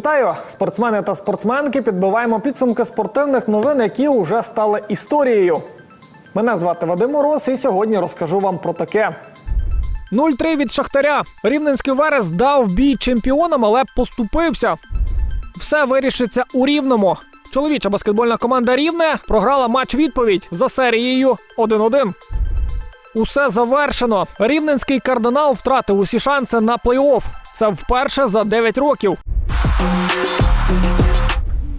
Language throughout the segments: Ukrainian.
Вітаю, спортсмени та спортсменки. Підбиваємо підсумки спортивних новин, які вже стали історією. Мене звати Вадим Мороз, і сьогодні розкажу вам про таке. 0-3 від Шахтаря. Рівненський Верес дав бій чемпіонам, але поступився. Все вирішиться у рівному. Чоловіча баскетбольна команда Рівне програла матч відповідь за серією 1-1. Усе завершено. Рівненський кардинал втратив усі шанси на плей-офф. Це вперше за 9 років.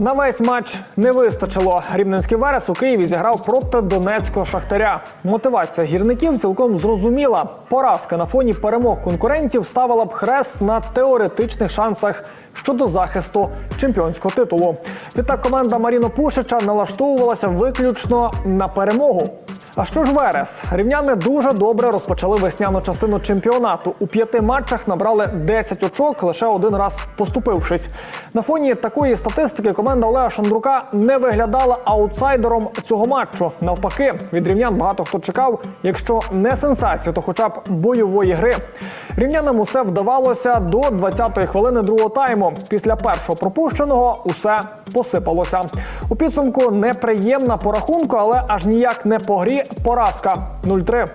На весь матч не вистачило. Рівненський Верес у Києві зіграв проти Донецького Шахтаря. Мотивація гірників цілком зрозуміла. Поразка на фоні перемог конкурентів ставила б хрест на теоретичних шансах щодо захисту чемпіонського титулу. Відтак команда Маріно Пушича налаштовувалася виключно на перемогу. А що ж Верес? Рівняни дуже добре розпочали весняну частину чемпіонату. У п'яти матчах набрали 10 очок, лише один раз поступившись. На фоні такої статистики команда Олега Шандрука не виглядала аутсайдером цього матчу. Навпаки, від рівнян багато хто чекав, якщо не сенсації, то хоча б бойової гри. Рівнянам усе вдавалося до 20-ї хвилини другого тайму. Після першого пропущеного усе посипалося. У підсумку неприємна по рахунку, але аж ніяк не по грі поразка 0-3.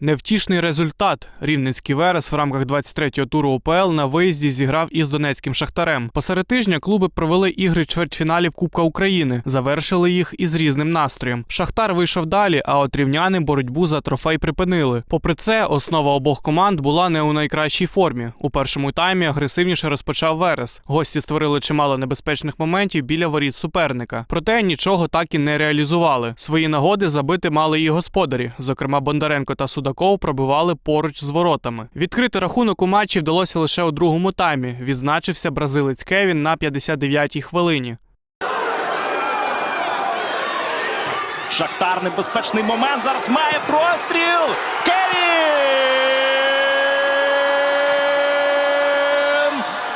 Невтішний результат. Рівненський Верес в рамках 23-го туру УПЛ на виїзді зіграв із донецьким шахтарем. Посеред тижня клуби провели ігри чвертьфіналів Кубка України, завершили їх із різним настроєм. Шахтар вийшов далі, а от рівняни боротьбу за трофей припинили. Попри це, основа обох команд була не у найкращій формі. У першому таймі агресивніше розпочав Верес. Гості створили чимало небезпечних моментів біля воріт суперника. Проте нічого так і не реалізували. Свої нагоди забити мали і господарі. Зокрема, Бондаренко та Судаков пробивали поруч з воротами. Відкрити рахунок у матчі вдалося лише у другому таймі. Відзначився бразилець Кевін на 59-й хвилині. Шахтар небезпечний момент. Зараз має простріл. Кевін!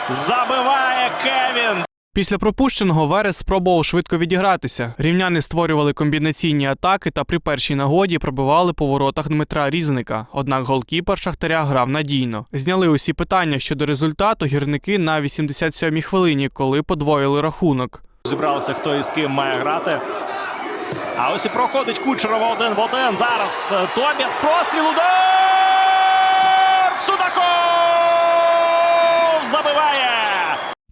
Забиває Кевін. Після пропущеного Верес спробував швидко відігратися. Рівняни створювали комбінаційні атаки та при першій нагоді пробивали по воротах Дмитра Різника. Однак голкіпер Шахтаря грав надійно. Зняли усі питання щодо результату гірники на 87-й хвилині, коли подвоїли рахунок. Зібралися, хто із ким має грати. А ось і проходить Кучерова один в один. Зараз е, Тобіас простріл удар! Судаков забиває!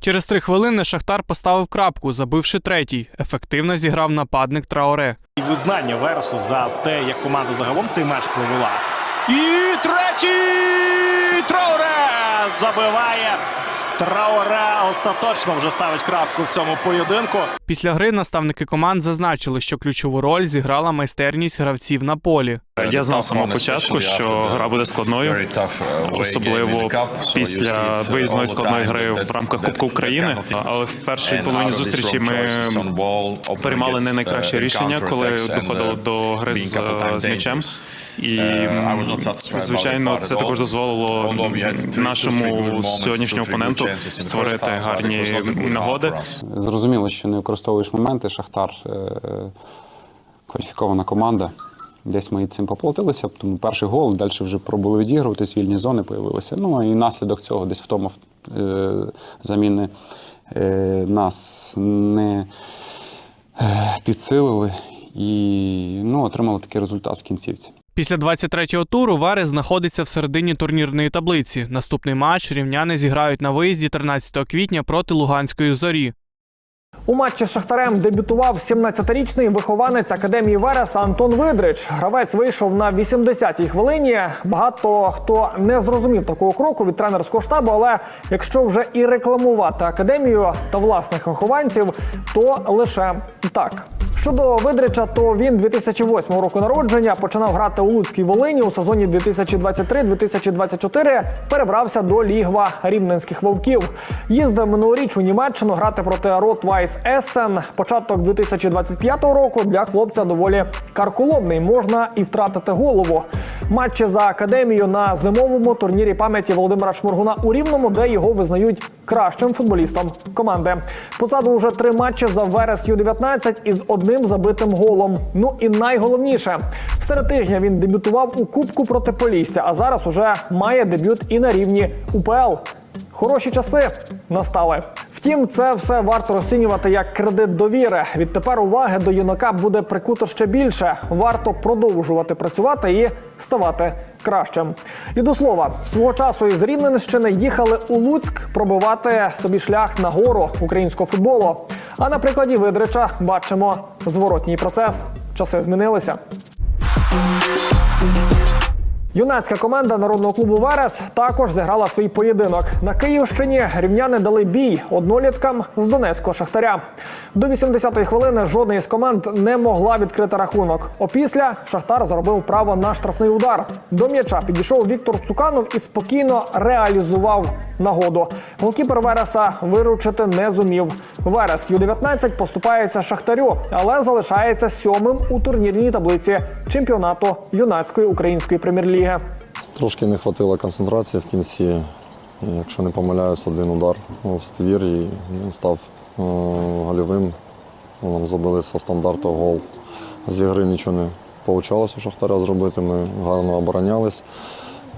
Через три хвилини Шахтар поставив крапку, забивши третій. Ефективно зіграв нападник Траоре. І визнання Вересу за те, як команда загалом цей матч провела. І третій Траоре забиває. Трауре остаточно вже ставить крапку в цьому поєдинку. Після гри наставники команд зазначили, що ключову роль зіграла майстерність гравців на полі. Я знав з самого початку, що гра буде складною, особливо після виїзної складної гри в рамках Кубку України. Але в першій половині зустрічі ми приймали не найкраще рішення, коли доходило до гри з, з м'ячем. І звичайно, це також дозволило нашому сьогоднішньому опоненту створити гарні нагоди. Зрозуміло, що не використовуєш моменти. Шахтар е, кваліфікована команда. Десь ми цим поплатилися, тому перший гол, далі вже пробували відігруватись, вільні зони появилися. Ну і наслідок цього десь втома е, заміни е, нас не е, підсилили і ну, отримали такий результат в кінцівці. Після 23-го туру Верес знаходиться в середині турнірної таблиці. Наступний матч рівняни зіграють на виїзді 13 квітня проти Луганської зорі. У матчі з Шахтарем дебютував 17-річний вихованець академії Вереса Антон Видрич. Гравець вийшов на 80-й хвилині. Багато хто не зрозумів такого кроку від тренерського штабу. Але якщо вже і рекламувати академію та власних вихованців, то лише так. Щодо Видрича, то він 2008 року народження починав грати у Луцькій Волині у сезоні 2023-2024 перебрався до лігва рівненських вовків. Їздив минулоріч у Німеччину грати проти Ротвайс Ессен. Початок 2025 року для хлопця доволі карколомний. Можна і втратити голову. Матчі за академію на зимовому турнірі пам'яті Володимира Шморгуна у Рівному, де його визнають кращим футболістом команди. Позаду вже три матчі за Верес Ю-19 із одним забитим голом. Ну і найголовніше, серед тижня він дебютував у Кубку проти Полісся, а зараз уже має дебют і на рівні УПЛ. Хороші часи настали. Втім, це все варто розцінювати як кредит довіри. Відтепер уваги до юнака буде прикуто ще більше. Варто продовжувати працювати і ставати кращим. І до слова, свого часу із Рівненщини їхали у Луцьк пробивати собі шлях на гору українського футболу. А на прикладі Видрича бачимо зворотній процес. Часи змінилися. Юнацька команда народного клубу Верес також зіграла свій поєдинок. На Київщині рівняни дали бій одноліткам з Донецького шахтаря. До 80-ї хвилини жодна із команд не могла відкрити рахунок. Опісля Шахтар заробив право на штрафний удар. До м'яча підійшов Віктор Цуканов і спокійно реалізував нагоду. Голкіпер Вереса виручити не зумів. Верес Ю-19 поступається Шахтарю, але залишається сьомим у турнірній таблиці чемпіонату юнацької української прем'єр-ліги. Трошки не вистачило концентрації в кінці. Якщо не помиляюсь, один удар в ствір і він став е, гольовим. Нам забили зі стандарту гол. З ігри нічого не вийшло у Шахтаря зробити. Ми гарно оборонялись,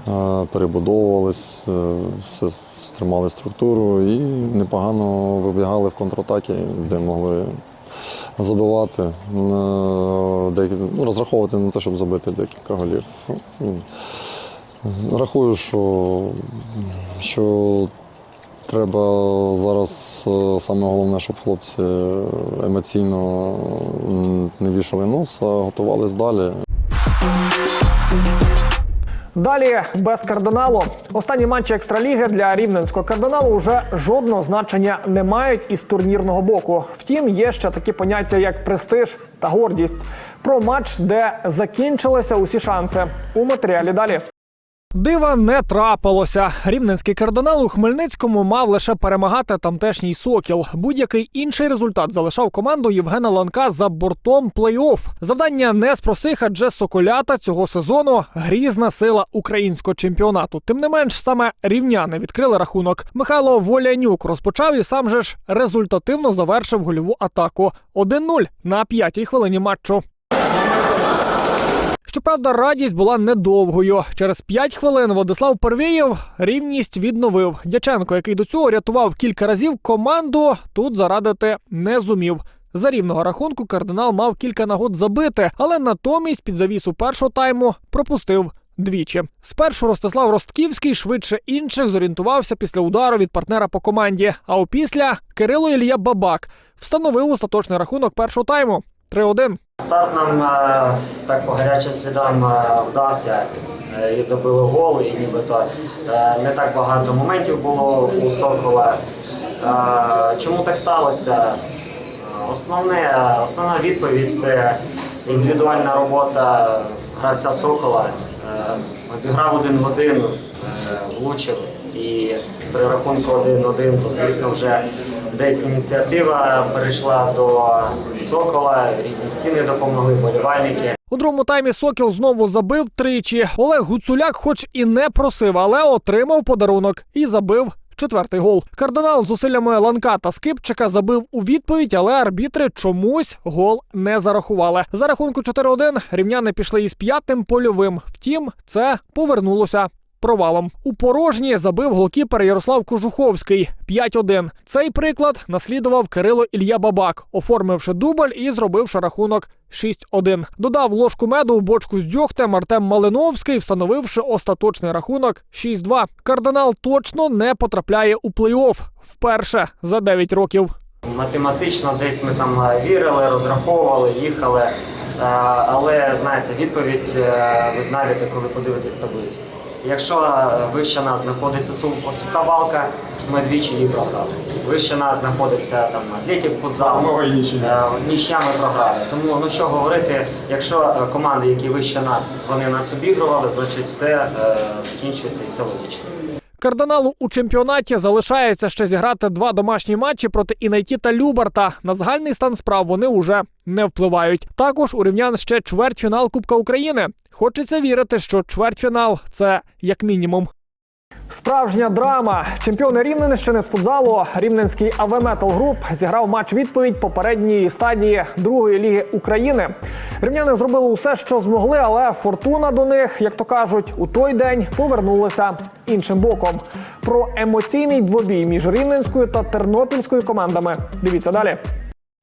е, перебудовувались, е, стримали структуру і непогано вибігали в контратаки, де могли забивати, ну, розраховувати на те, щоб забити декілька голів. Ну, Рахую, що, що треба зараз е, саме головне, щоб хлопці емоційно не вішали нос, а готувались далі. Далі без кардиналу. Останні матчі екстраліги для рівненського кардиналу вже жодного значення не мають із турнірного боку. Втім, є ще такі поняття, як престиж та гордість. Про матч, де закінчилися усі шанси. У матеріалі далі. Дива не трапилося. Рівненський кардинал у Хмельницькому мав лише перемагати тамтешній сокіл. Будь-який інший результат залишав команду Євгена Ланка за бортом плей-офф. Завдання не з простих, адже соколята цього сезону грізна сила українського чемпіонату. Тим не менш, саме рівняни відкрили рахунок. Михайло Волянюк розпочав і сам же ж результативно завершив гольову атаку. 1-0 на п'ятій хвилині матчу. Щоправда, радість була недовгою. Через 5 хвилин Владислав Первєєв рівність відновив. Дяченко, який до цього рятував кілька разів команду, тут зарадити не зумів. За рівного рахунку кардинал мав кілька нагод забити, але натомість під завісу першого тайму пропустив. Двічі спершу Ростислав Ростківський швидше інших зорієнтувався після удару від партнера по команді. А опісля Кирило Ілля Бабак встановив остаточний рахунок першого тайму 3-1. Старт нам е, так по гарячим слідам е, вдався е, і забили гол, і нібито не так багато моментів було у Сокола. Чому так сталося? Основне, основна відповідь це індивідуальна робота гравця Сокола. Обіграв один в один, влучив і при рахунку 1-1, то звісно вже десь ініціатива перейшла до Сокола, рідні стіни допомогли, болівальники. У другому таймі Сокіл знову забив тричі. Олег Гуцуляк, хоч і не просив, але отримав подарунок і забив. Четвертий гол. Кардинал зусиллями Ланка та Скипчика забив у відповідь, але арбітри чомусь гол не зарахували. За рахунку 4-1 рівняни пішли із п'ятим польовим. Втім, це повернулося провалом. У порожні забив голкіпер Ярослав Кожуховський 5-1. Цей приклад наслідував Кирило Ілья Бабак, оформивши дубль і зробивши рахунок 6-1. Додав ложку меду у бочку з дьогтем Артем Малиновський, встановивши остаточний рахунок 6-2. Кардинал точно не потрапляє у плей-офф вперше за 9 років. Математично десь ми там вірили, розраховували, їхали. Але знаєте, відповідь е, ви знайдете, коли подивитесь таблицю. Якщо е, вище нас знаходиться суха балка, ми двічі її програли. Вище нас знаходиться там Атлетік футзал, е, ми програли. Тому ну що говорити, якщо команди, які вище нас, вони нас обігрували, значить все закінчується і все логічно. Кардиналу у чемпіонаті залишається ще зіграти два домашні матчі проти Інайті та Любарта. На загальний стан справ вони уже не впливають. Також у рівнян ще чвертьфінал Кубка України. Хочеться вірити, що чвертьфінал це як мінімум. Справжня драма. Чемпіони Рівненщини з футзалу Рівненський АВ Метал Груп зіграв матч відповідь попередньої стадії другої ліги України. Рівняни зробили усе, що змогли, але фортуна до них, як то кажуть, у той день повернулася іншим боком. Про емоційний двобій між рівненською та тернопільською командами. Дивіться далі.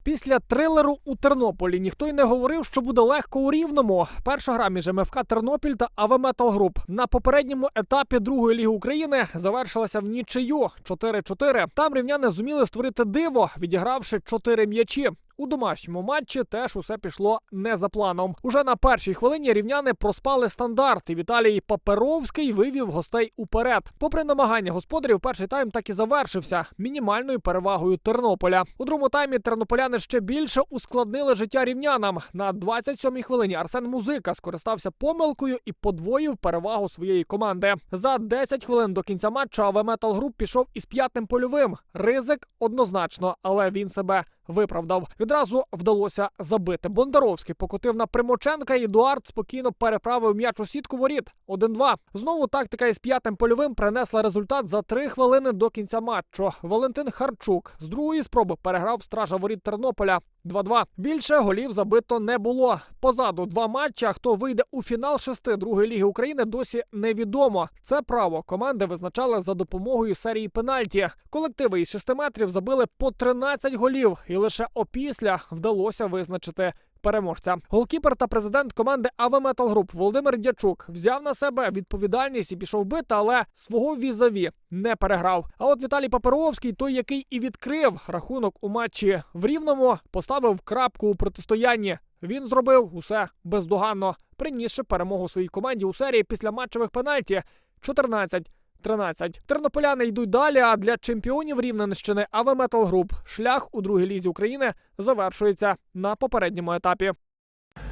Після трилеру у Тернополі ніхто й не говорив, що буде легко у рівному. Перша гра між МФК Тернопіль та АВ Метал Груп на попередньому етапі другої ліги України завершилася в нічию 4-4. Там рівняни зуміли створити диво, відігравши 4 м'ячі. У домашньому матчі теж усе пішло не за планом. Уже на першій хвилині рівняни проспали стандарт, і Віталій Паперовський вивів гостей уперед. Попри намагання господарів, перший тайм так і завершився мінімальною перевагою Тернополя. У другому таймі тернополяни ще більше ускладнили життя рівнянам. На 27-й хвилині Арсен Музика скористався помилкою і подвоїв перевагу своєї команди. За 10 хвилин до кінця матчу АВ Метал Груп пішов із п'ятим польовим. Ризик однозначно, але він себе виправдав. Відразу вдалося забити. Бондаровський покотив на Примоченка. і Едуард спокійно переправив м'яч у сітку воріт. 1-2. Знову тактика із п'ятим польовим принесла результат за три хвилини до кінця матчу. Валентин Харчук з другої спроби переграв стража воріт Тернополя. 2-2. Більше голів забито не було. Позаду два матчі. а Хто вийде у фінал шести другої ліги України, досі невідомо. Це право команди визначали за допомогою серії пенальті. Колективи із 6 метрів забили по 13 голів, і лише опісля вдалося визначити. Переможця голкіпер та президент команди АВ Метал Груп Володимир Дячук взяв на себе відповідальність і пішов бити, але свого візаві не переграв. А от Віталій Паперовський, той, який і відкрив рахунок у матчі в Рівному, поставив крапку у протистоянні. Він зробив усе бездоганно, принісши перемогу своїй команді у серії після матчевих пенальті 14 13. Тернополяни йдуть далі. А для чемпіонів Рівненщини АВ Метал Груп шлях у другій лізі України завершується на попередньому етапі.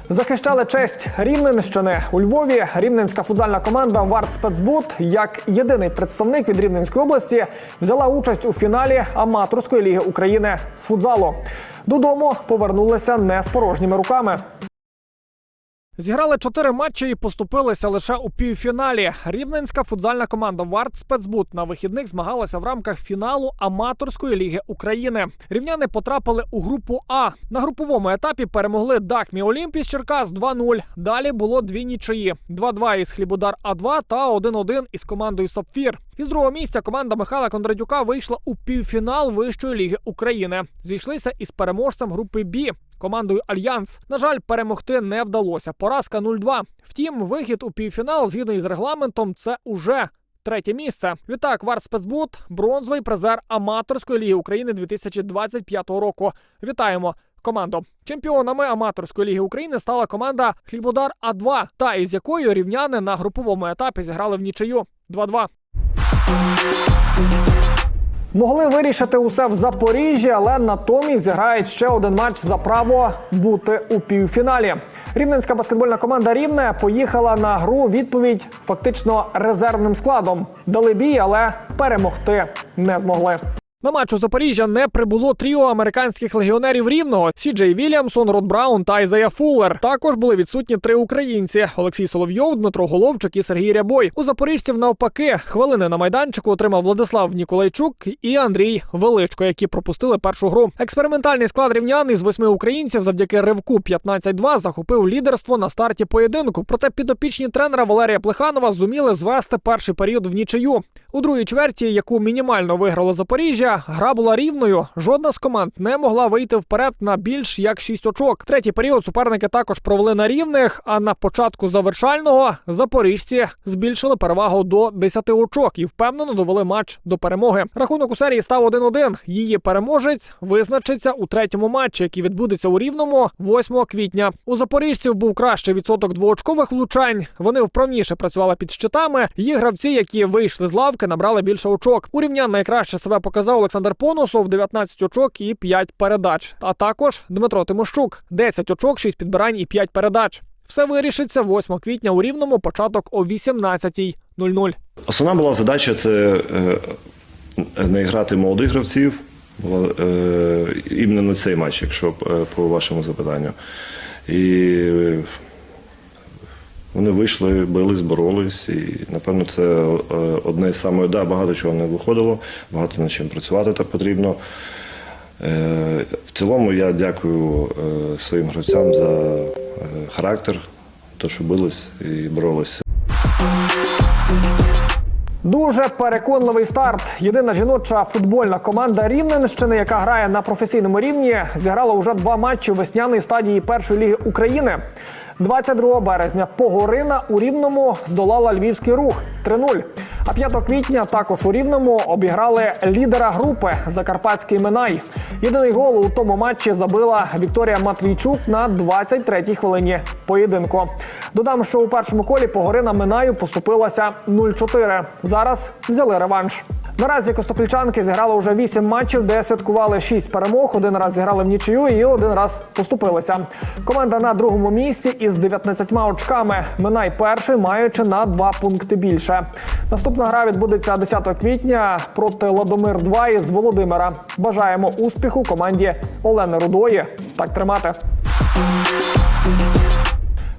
Захищали честь Рівненщини у Львові. Рівненська футзальна команда Варт Спецбут як єдиний представник від Рівненської області взяла участь у фіналі аматорської ліги України з футзалу. Додому повернулися не з порожніми руками. Зіграли чотири матчі і поступилися лише у півфіналі. Рівненська футзальна команда Варт Спецбут на вихідних змагалася в рамках фіналу аматорської ліги України. Рівняни потрапили у групу А. На груповому етапі перемогли Дахмі Олімпіс Черкас 2-0. Далі було дві нічиї: 2-2 із Хлібодар А2 та 1-1 із командою Сапфір. Із другого місця команда Михайла Кондратюка вийшла у півфінал Вищої ліги України. Зійшлися із переможцем групи Бі командою Альянс. На жаль, перемогти не вдалося. Поразка 0-2. Втім, вихід у півфінал згідно із регламентом це уже. Третє місце. Відтак, Варт Спецбут, бронзовий призер аматорської ліги України 2025 року. Вітаємо команду. Чемпіонами аматорської ліги України стала команда Хлібодар А2, та із якою рівняни на груповому етапі зіграли в нічию 2-2. Могли вирішити усе в Запоріжжі, але натомість зіграють ще один матч за право бути у півфіналі. Рівненська баскетбольна команда Рівне поїхала на гру відповідь фактично резервним складом. Дали бій, але перемогти не змогли. На матч у Запоріжжя не прибуло тріо американських легіонерів рівного Сі Джей Вільямсон, Род Браун та Ізая Фуллер. Також були відсутні три українці: Олексій Соловйов, Дмитро Головчик і Сергій Рябой. У запоріжців навпаки хвилини на майданчику отримав Владислав Ніколайчук і Андрій Величко, які пропустили першу гру. Експериментальний склад рівнян із восьми українців завдяки ривку 15-2 захопив лідерство на старті поєдинку. Проте підопічні тренера Валерія Плеханова зуміли звести перший період в нічию. У другій чверті, яку мінімально виграло Запоріжжя, гра була рівною. Жодна з команд не могла вийти вперед на більш як 6 очок. Третій період суперники також провели на рівних. А на початку завершального запоріжці збільшили перевагу до 10 очок і впевнено довели матч до перемоги. Рахунок у серії став 1-1. Її переможець визначиться у третьому матчі, який відбудеться у рівному 8 квітня. У запоріжців був кращий відсоток двоочкових влучань. Вони вправніше працювали під щитами. Їх гравці, які вийшли з лавки, набрали більше очок. У рівнян найкраще себе показав Олександр Поносов 19 очок і 5 передач. А також Дмитро Тимощук 10 очок, 6 підбирань і 5 передач. Все вирішиться 8 квітня у рівному початок о 18.00. Основна була задача це е, не грати молодих гравців. Була е, іменно на цей матч, якщо е, по вашому запитанню. І Вони вийшли, бились, боролись. І, напевно, це е, одне з самих, да, багато чого не виходило, багато над чим працювати так потрібно. Е, В цілому я дякую е, своїм гравцям за характер, те, що бились і боролись. Дуже переконливий старт. Єдина жіноча футбольна команда Рівненщини, яка грає на професійному рівні, зіграла уже два матчі у весняній стадії першої ліги України. 22 березня Погорина у Рівному здолала львівський рух 3-0. А 5 квітня також у Рівному обіграли лідера групи Закарпатський Минай. Єдиний гол у тому матчі забила Вікторія Матвійчук на 23-й хвилині поєдинку. Додам, що у першому колі Погорина Минаю поступилася 0-4. Зараз взяли реванш. Наразі костопільчанки зіграли вже 8 матчів, де святкували 6 перемог. Один раз зіграли в нічию і один раз поступилися. Команда на другому місці із 19 очками. Минай перший, маючи на 2 пункти більше. Наступна гра відбудеться 10 квітня проти Ладомир 2 із Володимира. Бажаємо успіху команді Олени Рудої. Так тримати.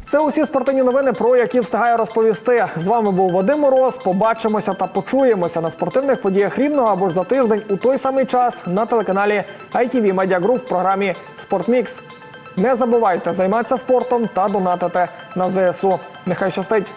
Це усі спортивні новини, про які встигаю розповісти. З вами був Вадим Мороз. Побачимося та почуємося на спортивних подіях рівного або ж за тиждень у той самий час на телеканалі ITV Media Group в програмі Спортмікс. Не забувайте займатися спортом та донатити на ЗСУ. Нехай щастить!